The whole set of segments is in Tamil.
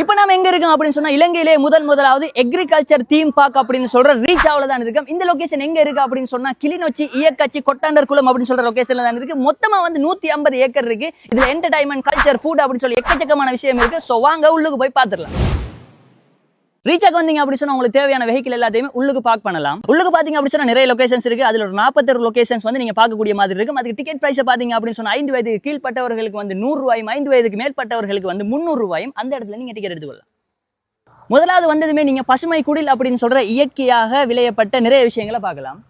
இப்போ நாம எங்க இருக்கோம் அப்படின்னு சொன்னா இலங்கையிலே முதல் முதலாவது எக்ரிகல்ச்சர் தீம் பார்க் அப்படின்னு சொல்ற ரீச் ஆவல தான் இருக்கும். இந்த லொகேஷன் எங்க இருக்கு அப்படின்னு சொன்னா கிளிநொச்சி இயக்கச்சி கொட்டாண்டர் குளம் அப்படின்னு சொல்ற லொகேஷன்ல தான் இருக்கு. மொத்தமா வந்து நூத்தி ஐம்பது ஏக்கர் இருக்கு. இதுல என்டர்டைன்மெண்ட் கல்ச்சர் ஃபுட் அப்படின்னு சொல்லி எக்கச்சக்கமான விஷயம் இருக்கு. ஸோ வாங்க உள்ளுக்கு போய் பார்த்துடலாம். ரீச்சாக வந்தீங்க அப்படி சொன்னா உங்களுக்கு தேவையான வெஹிக்கிள் எல்லாத்தையுமே உள்ளுக்கு பார்க் பண்ணலாம். உள்ளுக்கு பாத்தீங்க அப்படி சொன்னா நிறைய லொகேஷன்ஸ் இருக்கு. அதுல ஒரு நாற்பத்தொரு லொகேஷன்ஸ் வந்து நீங்க பார்க்கக்கூடிய மாதிரி இருக்கும் அதுக்கு டிக்கெட் பிரைஸ் பாத்தீங்க அப்படின்னு சொன்னா ஐந்து வயதுக்கு கீழ்பட்டவர்களுக்கு வந்து நூறு ரூபாயும் ஐந்து வயதுக்கு மேற்பட்டவர்களுக்கு வந்து முந்நூறு ரூபாயும் அந்த இடத்துல நீங்க டிக்கெட் எடுத்துக்கொள்ளலாம். முதலாவது வந்ததுமே நீங்க பசுமை குடில் அப்படின்னு சொல்ற இயற்கையாக விளையப்பட்ட நிறைய விஷயங்களை பார்க்கலாம்.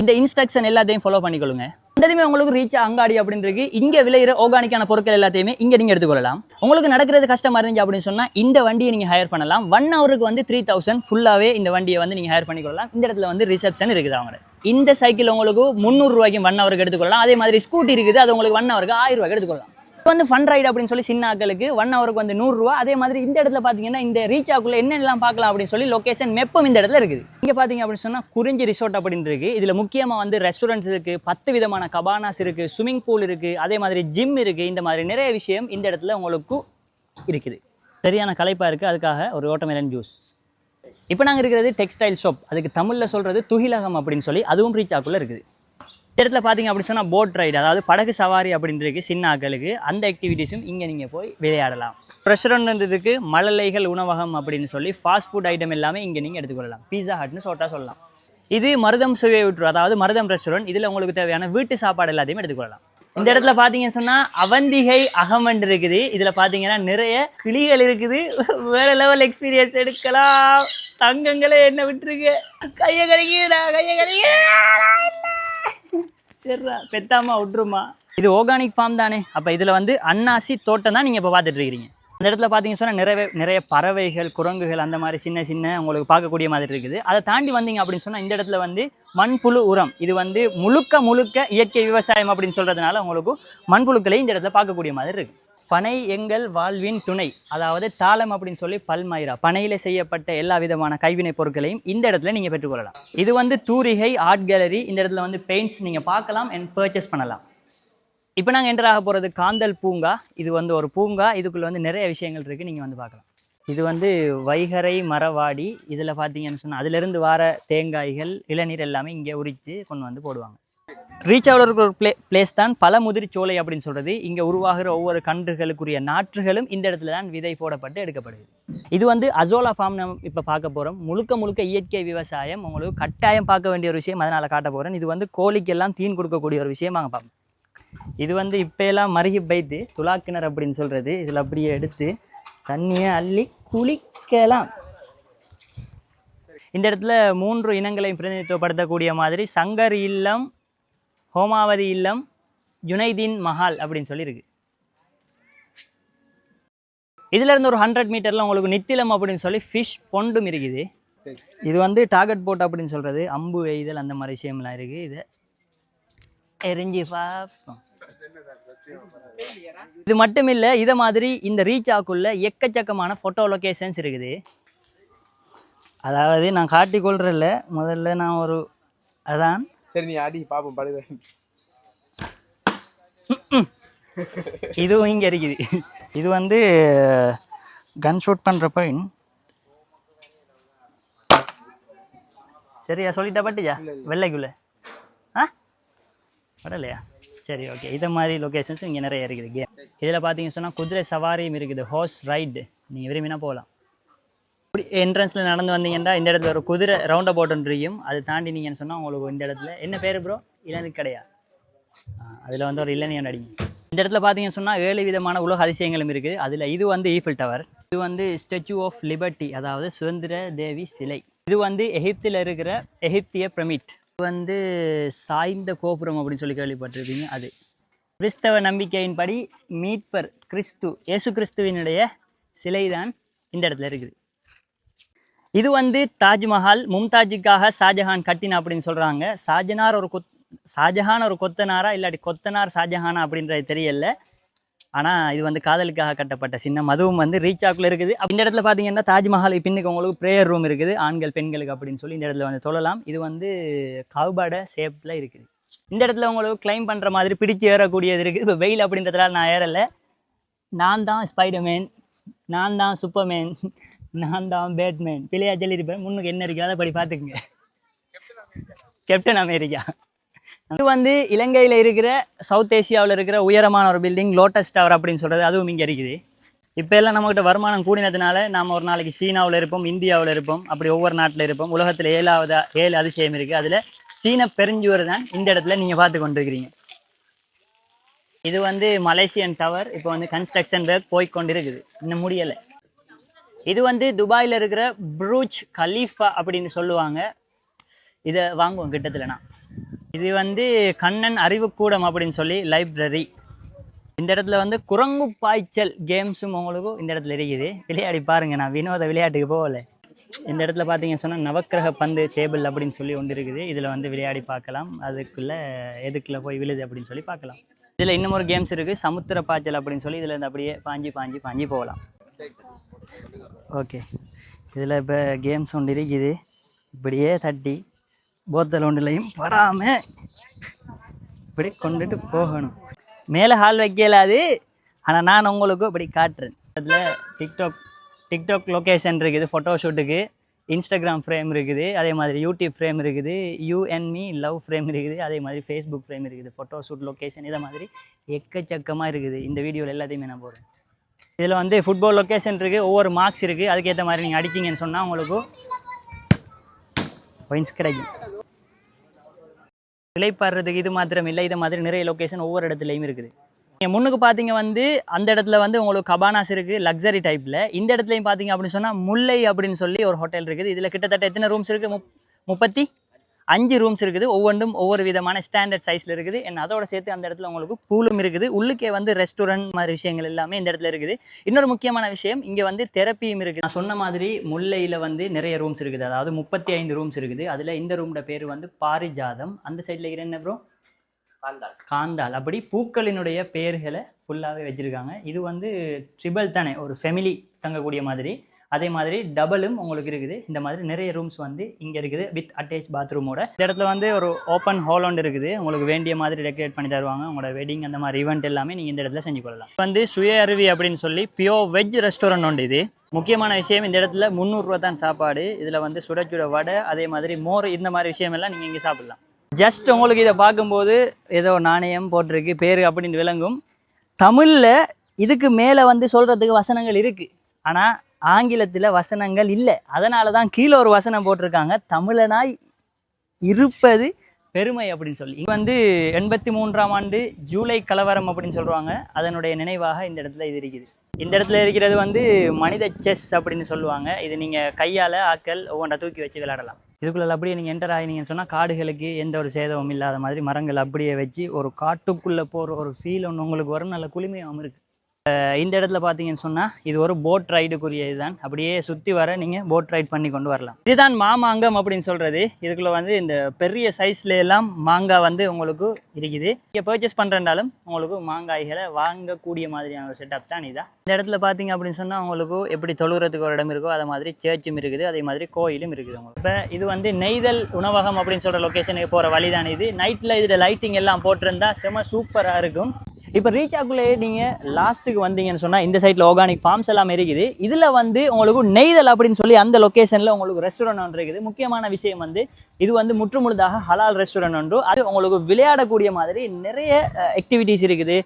இந்த இன்ஸ்ட்ரக்ஷன் எல்லாத்தையும் ஃபாலோ பண்ணிக்கொள்ளுங்க. வந்ததுமே உங்களுக்கு ரீச் அங்காடி அப்படின்னு இருக்கு இங்க விளையிற ஆர்கானிக்கான பொருட்கள் எல்லாத்தையுமே இங்க நீங்க எடுத்துக்கொள்ளலாம். உங்களுக்கு நடக்கிறது கஷ்டமா இருந்துச்சு அப்படின்னு சொன்னா இந்த வண்டியை நீங்க ஹையர் பண்ணலாம். ஒன் ஹவருக்கு வந்து த்ரீ தௌசண்ட் ஃபுல்லாவே இந்த வண்டியை வந்து நீங்க ஹையர் பண்ணிக்கொள்ளலாம். இந்த இடத்துல வந்து ரிசப்ஷன் இருக்குது அவங்க இந்த சைக்கிள் உங்களுக்கு முந்நூறு ரூபாய்க்கு ஒன் ஹவருக்கு எடுத்துக்கொள்ளலாம். அதே மாதிரி ஸ்கூட்டி இருக்குது அது உங்களுக்கு ஒன் ஹவருக்கு ஆயிரம் ரூபாய்க்கு எடுத்துக்கொள்ளலாம். இப்போ வந்து ஃபன் ரைடு அப்படின்னு சொல்லி சின்ன ஆக்களுக்கு ஒன் ஹவருக்கு வந்து நூறுரூவா அதே மாதிரி இந்த இடத்துல பார்த்தீங்கன்னா இந்த ரீச் ஆக்குள்ள என்னென்னலாம் பார்க்கலாம் அப்படின்னு சொல்லி லொக்கேஷன் மெப்பும் இந்த இடத்துல இருக்குது. இங்கே பார்த்தீங்க அப்படின்னு சொன்னால் குறிஞ்சி ரிசோர்ட் அப்படின்னு இருக்கு. இதில் முக்கியமாக வந்து ரெஸ்டாரண்ட்ஸ் இருக்கு பத்து விதமான கபானாஸ் இருக்கு ஸ்விம்மிங் பூல் இருக்கு அதே மாதிரி ஜிம் இருக்கு. இந்த மாதிரி நிறைய விஷயம் இந்த இடத்துல உங்களுக்கு இருக்குது. சரியான கலைப்பாக இருக்குது அதுக்காக ஒரு ஓட்டமேலன் ஜூஸ் இப்போ நாங்கள் இருக்கிறது டெக்ஸ்டைல் ஷாப் அதுக்கு தமிழில் சொல்கிறது துகிலகம் அப்படின்னு சொல்லி அதுவும் ரீச் ஆகுள்ள இருக்குது. இந்த இடத்துல பார்த்தீங்க அப்படி சொன்னால் போட் ரைடு அதாவது படகு சவாரி அப்படின்றது சின்ன ஆக்களுக்கு அந்த ஆக்டிவிட்டீஸும் இங்கே நீங்கள் போய் விளையாடலாம். ரெஸ்டாரண்ட்ன்றதுக்கு மழலைகள் உணவகம் அப்படின்னு சொல்லி ஃபாஸ்ட் ஃபுட் ஐட்டம் எல்லாமே இங்கே நீங்கள் எடுத்துக்கொள்ளலாம். பீஸா ஹட்னு ஷோர்ட்டாக சொல்லலாம். இது மருதம் சுவை விட்டுரு அதாவது மருதம் ரெஸ்டாரண்ட் இதில் உங்களுக்கு தேவையான வீட்டு சாப்பாடு எல்லாத்தையும் எடுத்துக்கொள்ளலாம். இந்த இடத்துல பார்த்தீங்கன்னு சொன்னால் அவந்திகை அகமண்ட் இருக்குது. இதில் பார்த்தீங்கன்னா நிறைய கிளிகள் இருக்குது. வேற லெவல் எக்ஸ்பீரியன்ஸ் எடுக்கலாம். தங்கங்களே என்ன விட்டுருக்கு? கையை கழுகி கையை கழுகி சரிடா பெத்தாமா விட்ருமா இது ஆர்கானிக் ஃபார்ம் தானே. அப்போ இதில் வந்து அன்னாசி தோட்டம் தான் நீங்கள் இப்போ பார்த்துட்டு இருக்கிறீங்க. அந்த இடத்துல பார்த்தீங்க சொன்னால் நிறைய நிறைய பறவைகள் குரங்குகள் அந்த மாதிரி சின்ன சின்ன உங்களுக்கு பார்க்கக்கூடிய மாதிரி இருக்குது. அதை தாண்டி வந்தீங்க அப்படின்னு சொன்னால் இந்த இடத்துல வந்து மண்புழு உரம். இது வந்து முழுக்க முழுக்க இயற்கை விவசாயம் அப்படின்னு சொல்கிறதுனால உங்களுக்கு மண்புழுக்களையும் இந்த இடத்துல பார்க்கக்கூடிய மாதிரி இருக்குது பனை எங்கள் வாழ்வின் துணை. அதாவது தாளம் அப்படின்னு சொல்லி பல்மயிரா பனையில் செய்யப்பட்ட எல்லா விதமான கைவினை பொருட்களையும் இந்த இடத்துல நீங்கள் பெற்றுக்கொள்ளலாம் இது வந்து தூரிகை ஆர்ட் கேலரி இந்த இடத்துல வந்து பெயிண்ட்ஸ் நீங்கள் பார்க்கலாம் அண்ட் பர்ச்சேஸ் பண்ணலாம். இப்போ நாங்கள் என்டர் ஆக போகிறது காந்தல் பூங்கா. இது வந்து ஒரு பூங்கா. இதுக்குள்ளே வந்து நிறைய விஷயங்கள் இருக்குது நீங்கள் வந்து பார்க்கலாம். இது வந்து வைகரை மரவாடி. இதில் பார்த்தீங்கன்னு சொன்னால் அதிலிருந்து வர தேங்காய்கள் இளநீர் எல்லாமே இங்கே உரித்து கொண்டு வந்து போடுவாங்க. ரீச் ஆகிற ஒரு பிளே பிளேஸ் தான் பழமுதிர் சோலை அப்படின்னு சொல்கிறது இங்கே உருவாகிற ஒவ்வொரு கன்றுகளுக்குரிய நாற்றுகளும் இந்த இடத்துல தான் விதை போடப்பட்டு எடுக்கப்படுது. இது வந்து அசோலா ஃபார்ம் நம்ம இப்போ பார்க்க போகிறோம் முழுக்க முழுக்க இயற்கை விவசாயம் உங்களுக்கு கட்டாயம் பார்க்க வேண்டிய ஒரு விஷயம் அதனால் காட்ட போகிறேன் இது வந்து கோழிக்கெல்லாம் தீன் கொடுக்கக்கூடிய ஒரு விஷயம் வாங்க பார்ப்போம். இது வந்து இப்போ எல்லாம் மருகி பைத்து துலாக்கிணர் அப்படின்னு சொல்கிறது இதில் அப்படியே எடுத்து தண்ணியை அள்ளி குளிக்கலாம். இந்த இடத்துல மூன்று இனங்களையும் பிரதிநிதித்துவப்படுத்தக்கூடிய மாதிரி சங்கர் இல்லம் ஹோமாவதி இல்லம் ஜுனைதீன் மஹால் அப்படின்னு சொல்லியிருக்கு. இதுல இருந்து ஒரு ஹண்ட்ரட் மீட்டரில் உங்களுக்கு நித்திலம் அப்படின்னு சொல்லி ஃபிஷ் பொண்டும் இருக்குது. இது வந்து டார்கெட் போட் அப்படின்னு சொல்கிறது அம்பு எய்தல் அந்த மாதிரி விஷயம்லாம் இருக்குது. இது எரிஞ்சு பார்ப்போம். இது மட்டும் இல்லை இதை மாதிரி இந்த ரீச் ஆக்குள்ள எக்கச்சக்கமான ஃபோட்டோ லொக்கேஷன்ஸ் இருக்குது. அதாவது நான் காட்டிக்கொள்றதில்ல முதல்ல நான் ஒரு அதான். சரி நீ அடி பாப்போம் படுது இதுவும் இங்கே இருக்குது. இது வந்து கன் ஷூட் பண்ணுற பாயிண்ட் சரியா சொல்லிட்டா பட்டுஜா வெள்ளைக்குள்ள? ஆ? படலையா? சரி ஓகே இதை மாதிரி லொக்கேஷன்ஸ் இங்கே நிறைய இருக்குது. கேம் இதில் பார்த்தீங்க சொன்னால் குதிரை சவாரியும் இருக்குது. ஹார்ஸ் ரைடு நீங்கள் விரும்பினா போகலாம். இப்படி என்ட்ரன்ஸில் நடந்து வந்தீங்கன்னா இந்த இடத்துல ஒரு குதிரை ரவுண்ட் அபவுட் இருக்கும் அது தாண்டி நீங்கள் சொன்னால் உங்களுக்கு இந்த இடத்துல என்ன பேர் ப்ரோ இளநீர் கடையா? அதில் வந்து ஒரு இளநீர் நடிங்க இந்த இடத்துல பார்த்தீங்கன்னு சொன்னால் ஏழு விதமான உலக அதிசயங்களும் இருக்குது. அதில் இது வந்து ஈஃபில் டவர் இது வந்து ஸ்டெச்சு ஆஃப் லிபர்ட்டி அதாவது சுதந்திர தேவி சிலை. இது வந்து எகிப்தில் இருக்கிற எகிப்திய பிரமிட். இது வந்து சாய்ந்த கோபுரம் அப்படின்னு சொல்லி கேள்விப்பட்டிருப்பீங்க அது. கிறிஸ்தவ நம்பிக்கையின்படி மீட்பர் கிறிஸ்து இயேசு கிறிஸ்துவினுடைய சிலை தான் இந்த இடத்துல இருக்குது. இது வந்து தாஜ்மஹால் மும்தாஜுக்காக ஷாஜஹான் கட்டின அப்படின்னு சொல்கிறாங்க ஷாஜனார் ஒரு கொத் ஷாஜஹான் ஒரு கொத்தனாரா இல்லாட்டி கொத்தனார் ஷாஜஹானா அப்படின்றது தெரியல. ஆனால் இது வந்து காதலுக்காக கட்டப்பட்ட சின்னம். அதுவும் வந்து ரீச் இருக்குது. அப்ப இந்த இடத்துல பார்த்தீங்கன்னா தாஜ்மஹால் பின்னுக்கு உங்களுக்கு ப்ரேயர் ரூம் இருக்குது. ஆண்கள் பெண்களுக்கு அப்படின்னு சொல்லி இந்த இடத்துல வந்து தொழலாம் இது வந்து கவுபாட ஷேப்பில் இருக்குது. இந்த இடத்துல உங்களுக்கு கிளைம் பண்ணுற மாதிரி பிடிச்சு ஏறக்கூடியது இருக்குது. இப்போ வெயில் அப்படின்றதுனால நான் ஏறலை. நான் தான் ஸ்பைடர்மேன் நான் தான் சூப்பர்மேன் நான் தான் பேட்மேன். பிள்ளையா சொல்லியிருப்பேன் முன்னுக்கு என்ன இருக்கு? அதை படி பார்த்துக்குங்க. Captain America. இது வந்து இலங்கையில் இருக்கிற சவுத் ஏசியாவில் இருக்கிற உயரமான ஒரு பில்டிங் லோட்டஸ் டவர் அப்படின்னு சொல்கிறது அதுவும் இங்கே இருக்குது. இப்போ எல்லாம் நம்மகிட்ட வருமானம் கூடினதுனால நாம் ஒரு நாளைக்கு சீனாவில் இருப்போம் இந்தியாவில் இருப்போம் அப்படி ஒவ்வொரு நாட்டில் இருப்போம். உலகத்தில் ஏழாவது ஏழு அதிசயம் இருக்குது அதில் சீன பெருஞ்சுவர் தான் இந்த இடத்துல நீங்கள் பார்த்து கொண்டிருக்கிறீங்க. இது வந்து மலேசியன் டவர் இப்போ வந்து கன்ஸ்ட்ரக்ஷன் ஒர்க் போய்கொண்டிருக்குது இன்னும் முடியலை. இது வந்து துபாயில் இருக்கிற ப்ரூச் கலீஃபா அப்படின்னு சொல்லுவாங்க. இதை வாங்குவோம் கிட்டத்தில்னா நான். இது வந்து கண்ணன் அறிவுக்கூடம் அப்படின்னு சொல்லி லைப்ரரி இந்த இடத்துல வந்து குரங்கு பாய்ச்சல் கேம்ஸும் உங்களுக்கும் இந்த இடத்துல இருக்குது. விளையாடி பாருங்க நான் வினோத விளையாட்டுக்கு போகல. இந்த இடத்துல பார்த்தீங்க சொன்னால் நவக்கிரக பந்து டேபிள் அப்படின்னு சொல்லி ஒன்று இருக்குது. இதில் வந்து விளையாடி பார்க்கலாம். அதுக்குள்ளே எதுக்குள்ளே போய் விழுது அப்படின்னு சொல்லி பார்க்கலாம். இதில் இன்னும் ஒரு கேம்ஸ் இருக்குது சமுத்திர பாய்ச்சல் அப்படின்னு சொல்லி இதில் இருந்து அப்படியே பாஞ்சி பாஞ்சி பாஞ்சி போகலாம். ஓகே. இதில் இப்போ கேம்ஸ் ஒன்று இருக்குது. இப்படியே தட்டி போத்தல் ஒன்றுலையும் படாமல் இப்படி கொண்டுட்டு போகணும். மேலே ஹால் வைக்கலாது ஆனால் நான் உங்களுக்கு இப்படி காட்டுறேன். அதில் டிக்டாக் டிக்டாக் லொக்கேஷன் இருக்குது ஃபோட்டோ ஷூட்டுக்கு இன்ஸ்டாகிராம் ஃப்ரேம் இருக்குது அதே மாதிரி யூடியூப் ஃப்ரேம் இருக்குது. யூஎன்மி லவ் ஃப்ரேம் இருக்குது அதே மாதிரி ஃபேஸ்புக் ஃப்ரேம் இருக்குது ஃபோட்டோ ஷூட் லொக்கேஷன் இதை மாதிரி எக்கச்சக்கமாக இருக்குது. இந்த வீடியோவில் எல்லாத்தையுமே நான் போடுறேன். இதில் வந்து ஃபுட்பால் லொக்கேஷன் இருக்குது ஒவ்வொரு மார்க்ஸ் இருக்குது அதுக்கேற்ற மாதிரி நீங்கள் அடிச்சிங்கன்னு சொன்னால் உங்களுக்கு பாயிண்ட்ஸ் கிடைக்கும். இலைப்பாடுறதுக்கு இது மாத்திரம் இல்லை இது மாதிரி நிறைய லொக்கேஷன் ஒவ்வொரு இடத்துலையும் இருக்குது. நீங்கள் முன்னுக்கு பார்த்தீங்க வந்து அந்த இடத்துல வந்து உங்களுக்கு கபானாஸ் இருக்குது லக்ஸரி டைப்பில் இந்த இடத்துலையும் பார்த்தீங்க அப்படின்னு சொன்னால் முல்லை அப்படின்னு சொல்லி ஒரு ஹோட்டல் இருக்குது. இதில் கிட்டத்தட்ட எத்தனை ரூம்ஸ் இருக்குது முப் முப்பத்தி அஞ்சு ரூம்ஸ் இருக்குது. ஒவ்வொன்றும் ஒவ்வொரு விதமான ஸ்டாண்டர்ட் சைஸில் இருக்குது. என்ன அதோட சேர்த்து அந்த இடத்துல உங்களுக்கு பூலும் இருக்குது. உள்ளுக்கே வந்து ரெஸ்டாரண்ட் மாதிரி விஷயங்கள் எல்லாமே இந்த இடத்துல இருக்குது. இன்னொரு முக்கியமான விஷயம் இங்கே வந்து தெரப்பியும் இருக்குது. நான் சொன்ன மாதிரி முல்லையில் வந்து நிறைய ரூம்ஸ் இருக்குது. அதாவது முப்பத்தி ஐந்து ரூம்ஸ் இருக்குது. அதில் இந்த ரூமோட பேர் வந்து பாரிஜாதம். அந்த சைடில் இருக்கிற என்ன ப்ரோ காந்தாள். காந்தால் அப்படி பூக்களினுடைய பெயர்களை ஃபுல்லாகவே வச்சுருக்காங்க. இது வந்து ட்ரிபிள் தானே? ஒரு ஃபெமிலி தங்கக்கூடிய மாதிரி. அதே மாதிரி டபுளும் உங்களுக்கு இருக்குது. இந்த மாதிரி நிறைய ரூம்ஸ் வந்து இங்கே இருக்குது வித் அட்டேச் பாத்ரூமோட இந்த இடத்துல வந்து ஒரு ஓப்பன் ஹால் ஒன்று இருக்குது. உங்களுக்கு வேண்டிய மாதிரி டெக்கரேட் பண்ணி தருவாங்க. உங்களோட வெட்டிங் அந்த மாதிரி ஈவெண்ட் எல்லாமே நீங்கள் இந்த இடத்துல செஞ்சு கொள்ளலாம். வந்து சுய அருவி அப்படின்னு சொல்லி பியோர் வெஜ் ரெஸ்டாரண்ட் ஒன்று இது. முக்கியமான விஷயம் இந்த இடத்துல முந்நூறுரூவா தான் சாப்பாடு. இதில் வந்து சுட சுட வடை அதே மாதிரி மோர் இந்த மாதிரி விஷயம் எல்லாம் நீங்கள் இங்கே சாப்பிடலாம். ஜஸ்ட் உங்களுக்கு இதை பார்க்கும்போது ஏதோ நாணயம் போட்டிருக்கு பேர் அப்படின்னு விளங்கும். தமிழில் இதுக்கு மேலே வந்து சொல்கிறதுக்கு வசனங்கள் இருக்குது ஆனால் ஆங்கிலத்தில் வசனங்கள் இல்லை. அதனால தான் கீழே ஒரு வசனம் போட்டிருக்காங்க. தமிழனாய் இருப்பது பெருமை அப்படின்னு சொல்லி. இது வந்து எண்பத்தி மூன்றாம் ஆண்டு ஜூலை கலவரம் அப்படின்னு சொல்லுவாங்க அதனுடைய நினைவாக இந்த இடத்துல இது இருக்குது. இந்த இடத்துல இருக்கிறது வந்து மனித செஸ் அப்படின்னு சொல்லுவாங்க. இது நீங்கள் கையால் ஆக்கள் ஒவ்வொன்றா தூக்கி வச்சு விளையாடலாம். இதுக்குள்ள அப்படியே நீங்கள் என்டர் ஆகினீங்கன்னு சொன்னால் காடுகளுக்கு எந்த ஒரு சேதமும் இல்லாத மாதிரி மரங்கள் அப்படியே வச்சு ஒரு காட்டுக்குள்ளே போகிற ஒரு ஃபீல் ஒன்று உங்களுக்கு வரும். நல்ல குளிமையாகவும் இருக்குது இந்த இடத்துல பார்த்தீங்கன்னு சொன்னால் இது ஒரு போட் ரைடுக்குரிய இதுதான் அப்படியே சுற்றி வர நீங்கள் போட் ரைட் பண்ணி கொண்டு வரலாம். இதுதான் மாமாங்கம் அப்படின்னு சொல்கிறது இதுக்குள்ளே வந்து இந்த பெரிய சைஸ்ல எல்லாம் மாங்காய் வந்து உங்களுக்கு இருக்குது. இங்கே பர்ச்சேஸ் பண்ணுறனாலும் உங்களுக்கு மாங்காய்களை வாங்கக்கூடிய மாதிரியான ஒரு செட்டப் தான் இதான் இந்த இடத்துல பார்த்தீங்க அப்படின்னு சொன்னால் உங்களுக்கு எப்படி தொழுகிறதுக்கு ஒரு இடம் இருக்கோ அதை மாதிரி சேர்ச்சும் இருக்குது. அதே மாதிரி கோயிலும் இருக்குது உங்களுக்கு. இப்போ இது வந்து நெய்தல் உணவகம் அப்படின்னு சொல்கிற லொக்கேஷனுக்கு போகிற வழி தான் இது. நைட்டில் இதில் லைட்டிங் எல்லாம் போட்டிருந்தா செம சூப்பராக இருக்கும். இப்போ ரீச் நீங்கள் லாஸ்ட்டுக்கு வந்தீங்கன்னு சொன்னால் இந்த சைடில் ஆர்கானிக் ஃபார்ம்ஸ் எல்லாம் இருக்குது. இதில் வந்து உங்களுக்கு நெய்தல் அப்படின்னு சொல்லி அந்த லொக்கேஷனில் உங்களுக்கு ரெஸ்டாரண்ட் ஒன்று இருக்குது. முக்கியமான விஷயம் வந்து இது வந்து முற்றுமுழுதாக ஹலால் ரெஸ்டாரண்ட் ஒன்று. அது உங்களுக்கு விளையாடக்கூடிய மாதிரி நிறைய ஆக்டிவிட்டீஸ் இருக்குது.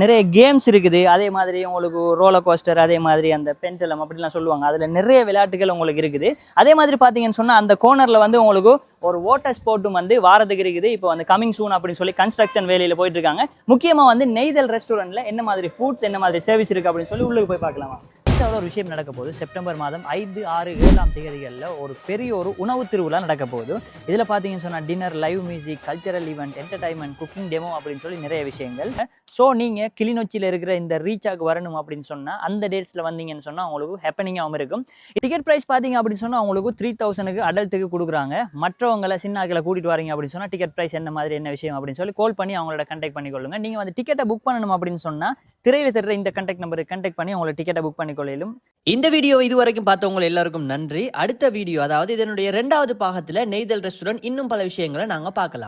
நிறைய கேம்ஸ் இருக்குது. அதே மாதிரி உங்களுக்கு ரோலர் கோஸ்டர் அதே மாதிரி அந்த பென்டலம் அப்படிலாம் சொல்லுவாங்க. அதில் நிறைய விளையாட்டுகள் உங்களுக்கு இருக்குது. அதே மாதிரி பார்த்தீங்கன்னு சொன்னால் அந்த கோர்னரில் வந்து உங்களுக்கு ஒரு வாட்டர் ஸ்போர்ட்டும் வந்து வாரத்துக்கு இருக்குது. இப்போ வந்து கமிங் சூன் அப்படின்னு சொல்லி கன்ஸ்ட்ரக்ஷன் வேலையில் போயிட்டு இருக்காங்க. முக்கியமாக வந்து நெய்தல் ரெஸ்டாரண்ட்டில் என்ன மாதிரி ஃபுட்ஸ் என்ன மாதிரி சர்வீஸ் இருக்கு அப்படின்னு சொல்லி உள்ளுக்கு போய் பார்க்கலாமா? ஒடிசாவில் ஒரு விஷயம் நடக்க போகுது. செப்டம்பர் மாதம் ஐந்து ஆறு ஏழாம் தேதிகளில் ஒரு பெரிய ஒரு உணவு திருவிழா நடக்க போகுது. இதில் பார்த்தீங்கன்னு சொன்னால் dinner live music cultural event entertainment cooking demo அப்படின்னு சொல்லி நிறைய விஷயங்கள். ஸோ நீங்கள் கிளிநொச்சியில் இருக்கிற இந்த ரீச்சாக்கு வரணும் அப்படின்னு சொன்னால் அந்த டேட்ஸில் வந்தீங்கன்னு சொன்னால் உங்களுக்கு ஹெப்பனிங்காகவும் இருக்கும். டிக்கெட் ப்ரைஸ் பார்த்தீங்க அப்படின்னு சொன்னால் உங்களுக்கு த்ரீ தௌசண்ட்க்கு அடல்ட்டுக்கு கொடுக்குறாங்க. மற்றவங்களை சின்ன ஆக்களை கூட்டிட்டு வரீங்க அப்படின்னு சொன்னால் டிக்கெட் ப்ரைஸ் என்ன மாதிரி என்ன விஷயம் அப்படின்னு சொல்லி கால் பண்ணி அவங்களோட கண்டெக்ட் பண்ணிக்கொள்ளுங்க. நீங்கள் வந்து டிக்கெட்டை புக் பண்ணணும் அப்படின்னு சொன்னால் திரையில் தெரிற இந்த கண்டெக்ட் நம்பருக்கு கண்டெக்ட் பண்ணி உங்களோட டிக்கெட்டை புக் பண்ணி கொள்ளையிலும் இந்த வீடியோ இதுவரைக்கும் பார்த்தவங்க எல்லாருக்கும் நன்றி. அடுத்த வீடியோ அதாவது இதனுடைய ரெண்டாவது பாகத்தில் நெய்தல் ரெஸ்டாரண்ட் இன்னும் பல விஷயங்களை நாங்க பார்க்கலாம்.